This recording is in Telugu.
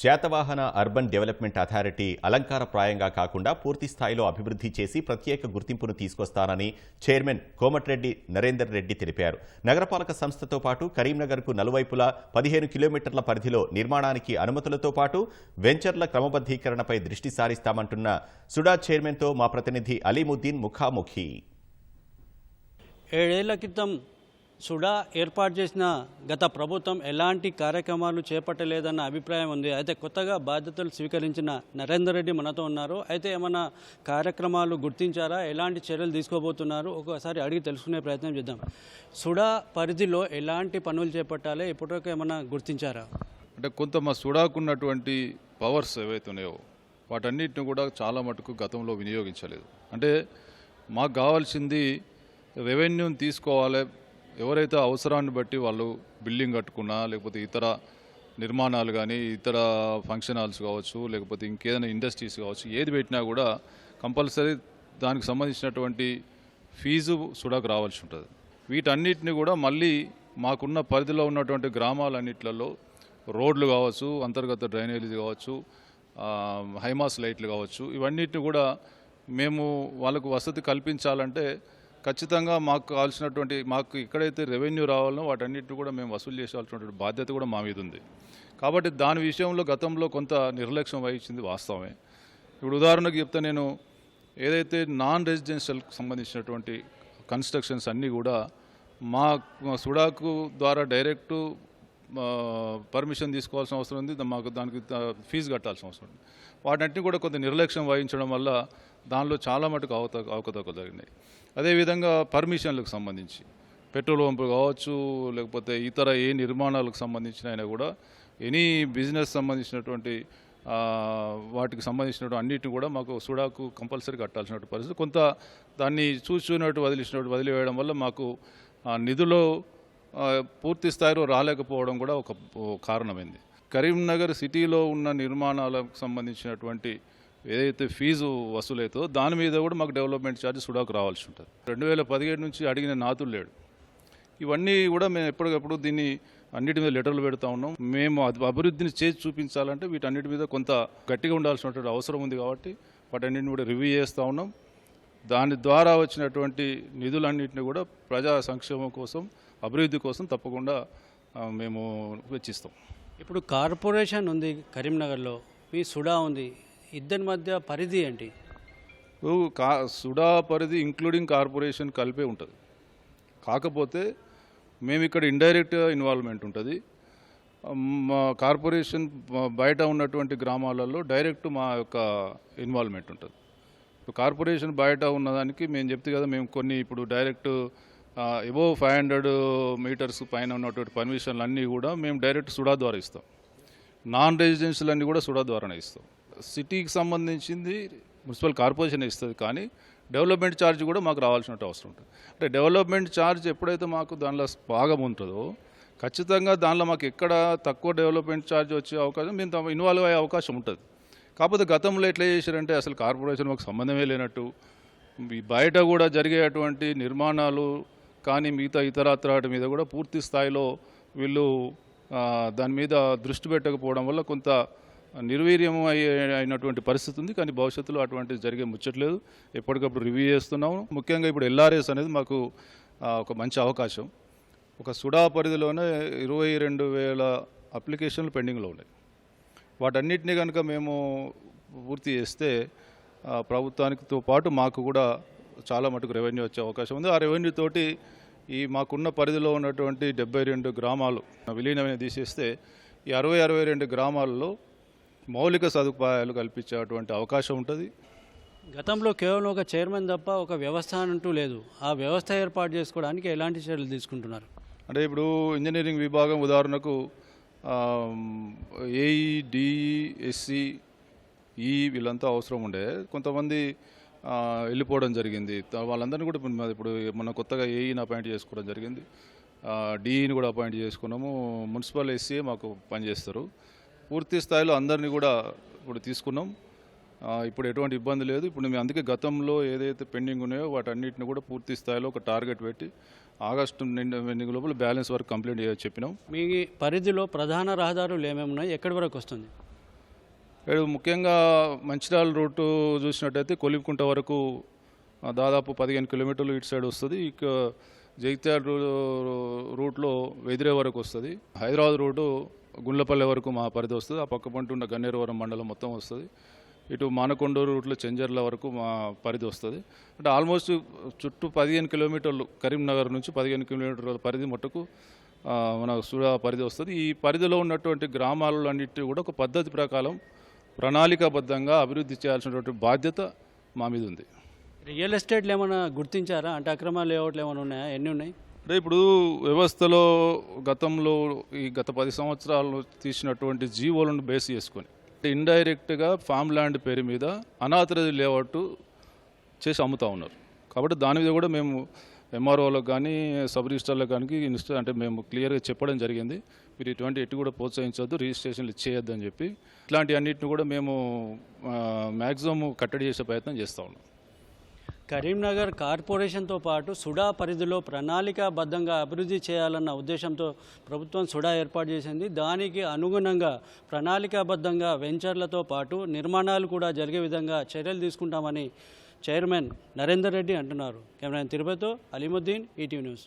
శాతవాహన అర్బన్ డెవలప్మెంట్ అథారిటీ అలంకారప్రాయంగా కాకుండా పూర్తి స్థాయిలో అభివృద్ధి చేసి ప్రత్యేక గుర్తింపును తీసుకొస్తానని చైర్మన్ కోమటిరెడ్డి నరేందర్ రెడ్డి తెలిపారు. నగరపాలక సంస్థతో పాటు కరీంనగర్కు నలువైపులా పదిహేను కిలోమీటర్ల పరిధిలో నిర్మాణానికి అనుమతులతో పాటు వెంచర్ల క్రమబద్ధీకరణపై దృష్టి సారిస్తామంటున్న సుడా చైర్మన్తో మా ప్రతినిధి అలీముద్దీన్ ముఖాముఖి. ఏడేళ్ళ క్రితం సుడా ఏర్పాటు చేసిన గత ప్రభుత్వం ఎలాంటి కార్యక్రమాలు చేపట్టలేదన్న అభిప్రాయం ఉంది. అయితే కొత్తగా బాధ్యతలు స్వీకరించిన నరేందర్ రెడ్డి మనతో ఉన్నారు. అయితే ఏమైనా కార్యక్రమాలు గుర్తించారా? ఎలాంటి చర్యలు తీసుకోబోతున్నారు? ఒకసారి అడిగి తెలుసుకునే ప్రయత్నం చేద్దాం. సుడా పరిధిలో ఎలాంటి పనులు చేపట్టాలి? ఇప్పటివరకు ఏమైనా గుర్తించారా? అంటే కొంత మా సుడాకున్నటువంటి పవర్స్ ఏవైతే ఉన్నాయో వాటన్నిటిని కూడా చాలా మటుకు గతంలో వినియోగించలేదు. అంటే మాకు కావాల్సింది రెవెన్యూని తీసుకోవాలి ఎవరైతే అవసరాన్ని బట్టి వాళ్ళు బిల్డింగ్ కట్టుకున్నా లేకపోతే ఇతర నిర్మాణాలు కానీ ఇతర ఫంక్షన్ హాల్స్ కావచ్చు లేకపోతే ఇంకేదైనా ఇండస్ట్రీస్ కావచ్చు ఏది పెట్టినా కూడా కంపల్సరీ దానికి సంబంధించినటువంటి ఫీజు సుడాకు రావాల్సి ఉంటుంది. వీటన్నిటిని కూడా మళ్ళీ మాకున్న పరిధిలో ఉన్నటువంటి గ్రామాలన్నిట్లలో రోడ్లు కావచ్చు అంతర్గత డ్రైనేజీ కావచ్చు హైమాస్ లైట్లు కావచ్చు ఇవన్నిటిని కూడా మేము వాళ్ళకు వసతి కల్పించాలంటే ఖచ్చితంగా మాకు కావాల్సినటువంటి మాకు ఎక్కడైతే రెవెన్యూ రావాలనో వాటన్నిటిని కూడా మేము వసూలు చేసేవాల్సినటువంటి బాధ్యత కూడా మా మీద ఉంది. కాబట్టి దాని విషయంలో గతంలో కొంత నిర్లక్ష్యం వహించింది వాస్తవమే. ఇప్పుడు ఉదాహరణకు చెప్తే నేను ఏదైతే నాన్ రెసిడెన్షియల్కి సంబంధించినటువంటి కన్స్ట్రక్షన్స్ అన్నీ కూడా మా సుడాకు ద్వారా డైరెక్టు పర్మిషన్ తీసుకోవాల్సిన అవసరం ఉంది మాకు దానికి ఫీజు కట్టాల్సిన అవసరం ఉంది. వాటన్నిటిని కూడా కొంత నిర్లక్ష్యం వహించడం వల్ల దానిలో చాలా మటుకు అవత అవకతవకలు జరిగినాయి. అదేవిధంగా పర్మిషన్లకు సంబంధించి పెట్రోల్ పంపులు కావచ్చు లేకపోతే ఇతర ఏ నిర్మాణాలకు సంబంధించిన అయినా కూడా ఎనీ బిజినెస్ సంబంధించినటువంటి వాటికి సంబంధించినటువంటి అన్నిటిని కూడా మాకు సుడాకు కంపల్సరీ కట్టాల్సిన పరిస్థితి. కొంత దాన్ని చూసినట్టు వదిలిసినట్టు వదిలివేయడం వల్ల మాకు నిధులు పూర్తి స్థాయిలో రాలేకపోవడం కూడా ఒక కారణమైంది. కరీంనగర్ సిటీలో ఉన్న నిర్మాణాలకు సంబంధించినటువంటి ఏదైతే ఫీజు వసూలైతో దాని మీద కూడా మాకు డెవలప్మెంట్ ఛార్జ్ సుడాకు రావాల్సి ఉంటుంది. రెండు వేల పదిహేడు నుంచి అడిగిన నాతులు లేడు. ఇవన్నీ కూడా మేము ఎప్పటికప్పుడు దీన్ని అన్నిటి మీద లెటర్లు పెడతా ఉన్నాం. మేము అభివృద్ధిని చేసి చూపించాలంటే వీటన్నిటి మీద కొంత గట్టిగా ఉండాల్సినటువంటి అవసరం ఉంది కాబట్టి వాటన్నిటిని కూడా రివ్యూ చేస్తూ ఉన్నాం. దాని ద్వారా వచ్చినటువంటి నిధులన్నింటినీ కూడా ప్రజా సంక్షేమం కోసం అభివృద్ధి కోసం తప్పకుండా మేము వెచ్చిస్తాం. ఇప్పుడు కార్పొరేషన్ ఉంది కరీంనగర్లో మీ సుడా ఉంది. ఇద్దరి మధ్య పరిధి ఏంటి? ఇప్పుడు కా సుడా పరిధి ఇంక్లూడింగ్ కార్పొరేషన్ కలిపే ఉంటుంది. కాకపోతే మేము ఇక్కడ ఇండైరెక్ట్ ఇన్వాల్వ్మెంట్ ఉంటుంది. మా కార్పొరేషన్ బయట ఉన్నటువంటి గ్రామాలలో డైరెక్ట్ మా యొక్క ఇన్వాల్వ్మెంట్ ఉంటుంది. ఇప్పుడు కార్పొరేషన్ బయట ఉన్నదానికి మేము చెప్తే కదా మేము కొన్ని ఇప్పుడు direct above five hundred metres పైన ఉన్నటువంటి పర్మిషన్లు అన్నీ కూడా మేము డైరెక్ట్ సుడా ద్వారా ఇస్తాం. నాన్ రెసిడెన్షియల్ అన్నీ కూడా సుడా ద్వారానే ఇస్తాం. సిటీకి సంబంధించింది మున్సిపల్ కార్పొరేషన్ ఇస్తుంది కానీ డెవలప్మెంట్ ఛార్జ్ కూడా మాకు రావాల్సిన అవసరం ఉంటుంది. అంటే డెవలప్మెంట్ ఛార్జ్ ఎప్పుడైతే మాకు దానిలో భాగం ఉంటుందో ఖచ్చితంగా దానిలో మాకు ఎక్కడ తక్కువ డెవలప్మెంట్ ఛార్జ్ వచ్చే అవకాశం మేము తమ ఇన్వాల్వ్ అయ్యే అవకాశం ఉంటుంది. కాకపోతే గతంలో ఎట్లా చేశారంటే అసలు కార్పొరేషన్ మాకు సంబంధమే లేనట్టు బయట కూడా జరిగేటువంటి నిర్మాణాలు కానీ మిగతా ఇతరత్ర వాటి మీద కూడా పూర్తి స్థాయిలో వీళ్ళు దాని మీద దృష్టి పెట్టకపోవడం వల్ల కొంత నిర్వీర్యం అయ్యే అయినటువంటి పరిస్థితి ఉంది. కానీ భవిష్యత్తులో అటువంటి జరిగే ముచ్చట్లేదు. ఎప్పటికప్పుడు రివ్యూ చేస్తున్నాము. ముఖ్యంగా ఇప్పుడు ఎల్ఆర్ఎస్ అనేది మాకు ఒక మంచి అవకాశం. ఒక సుడా పరిధిలోనే ఇరవై రెండు వేల అప్లికేషన్లు పెండింగ్లో ఉన్నాయి. వాటన్నిటిని కనుక మేము పూర్తి చేస్తే ప్రభుత్వానికితో పాటు మాకు కూడా చాలా మటుకు రెవెన్యూ వచ్చే అవకాశం ఉంది. ఆ రెవెన్యూ తోటి ఈ మాకున్న పరిధిలో ఉన్నటువంటి డెబ్బై రెండు గ్రామాలు విలీనమైన తీసేస్తే ఈ అరవై అరవై రెండు గ్రామాల్లో మౌలిక సదుపాయాలు కల్పించేటువంటి అవకాశం ఉంటుంది. గతంలో కేవలం ఒక చైర్మన్ తప్ప ఒక వ్యవస్థ అంటూ లేదు. ఆ వ్యవస్థ ఏర్పాటు చేసుకోవడానికి ఎలాంటి చర్యలు తీసుకుంటున్నారు? అంటే ఇప్పుడు ఇంజనీరింగ్ విభాగం ఉదాహరణకు ఏఈ డిఈ ఎస్సి ఈ వీళ్ళంతా అవసరం ఉండే. కొంతమంది వెళ్ళిపోవడం జరిగింది. వాళ్ళందరినీ కూడా ఇప్పుడు మాది ఇప్పుడు కొత్తగా ఏఈని అపాయింట్ చేసుకోవడం జరిగింది. డిఈని కూడా అపాయింట్ చేసుకున్నాము. మున్సిపల్ ఎస్సీ మాకు పనిచేస్తారు. పూర్తి స్థాయిలో అందరినీ కూడా ఇప్పుడు తీసుకున్నాం. ఇప్పుడు ఎటువంటి ఇబ్బంది లేదు. ఇప్పుడు మేము అందుకే గతంలో ఏదైతే పెండింగ్ ఉన్నాయో వాటన్నిటిని కూడా పూర్తి స్థాయిలో ఒక టార్గెట్ పెట్టి ఆగస్టు నిండు లోపల బ్యాలెన్స్ వరకు కంప్లీట్ చేయని చెప్పినాం. మీ పరిధిలో ప్రధాన రహదారులు ఏమేమి ఉన్నాయి? ఎక్కడి వరకు వస్తుంది? ఇక్కడ ముఖ్యంగా మంచిర్యాల రూటు చూసినట్టయితే కొలిమికుంట వరకు దాదాపు పదిహేను కిలోమీటర్లు ఇటు సైడ్ వస్తుంది. ఇక జగిత్యాల రూ- రూట్లో వెదిరే వరకు వస్తుంది. హైదరాబాద్ రూటు గుండ్లపల్లె వరకు మా పరిధి వస్తుంది. ఆ పక్క పంట ఉన్న గన్నేరువరం మండలం మొత్తం వస్తుంది. ఇటు మానకొండూరు రూట్లో చెంజర్ల వరకు మా పరిధి వస్తుంది. అంటే ఆల్మోస్ట్ చుట్టూ పదిహేను కిలోమీటర్లు కరీంనగర్ నుంచి పదిహేను కిలోమీటర్ల పరిధి మట్టుకు మన సూడా పరిధి వస్తుంది. ఈ పరిధిలో ఉన్నటువంటి గ్రామాలన్నిటి కూడా ఒక పద్ధతి ప్రకారం ప్రణాళికాబద్ధంగా అభివృద్ధి చేయాల్సినటువంటి బాధ్యత మా మీద ఉంది. రియల్ ఎస్టేట్లు ఏమైనా గుర్తించారా? అంటే అక్రమ లేఅవుట్లు ఏమైనా ఉన్నాయా? ఎన్ని ఉన్నాయి? అంటే ఇప్పుడు వ్యవస్థలో గతంలో ఈ గత పది సంవత్సరాలు తీసినటువంటి జీవోలను బేస్ చేసుకొని అంటే ఇండైరెక్ట్గా ఫామ్ ల్యాండ్ పేరు మీద అనాథరైజ్ లేఅవుట్ చేసి అమ్ముతా ఉన్నారు. కాబట్టి దాని మీద కూడా మేము ఎంఆర్ఓలకు కానీ సబ్ రిజిస్టర్లకు కానీ ఇన్స్టా అంటే మేము క్లియర్గా చెప్పడం జరిగింది. మీరు ఇటువంటి ఎటు కూడా ప్రోత్సహించొద్దు రిజిస్ట్రేషన్లు చేయొద్దు అని చెప్పి. ఇట్లాంటి అన్నిటిని కూడా మేము మ్యాక్సిమం కట్టడి చేసే ప్రయత్నం చేస్తూ ఉన్నాం. కరీంనగర్ కార్పొరేషన్తో పాటు సుడా పరిధిలో ప్రణాళికాబద్ధంగా అభివృద్ధి చేయాలన్న ఉద్దేశంతో ప్రభుత్వం సుడా ఏర్పాటు చేసింది. దానికి అనుగుణంగా ప్రణాళికాబద్ధంగా వెంచర్లతో పాటు నిర్మాణాలు కూడా జరిగే విధంగా చర్యలు తీసుకుంటామని చైర్మన్ నరేందర్ రెడ్డి అంటున్నారు. కెమెరా తిరుపతితో అలీముద్దీన్ ఈటీవీ న్యూస్.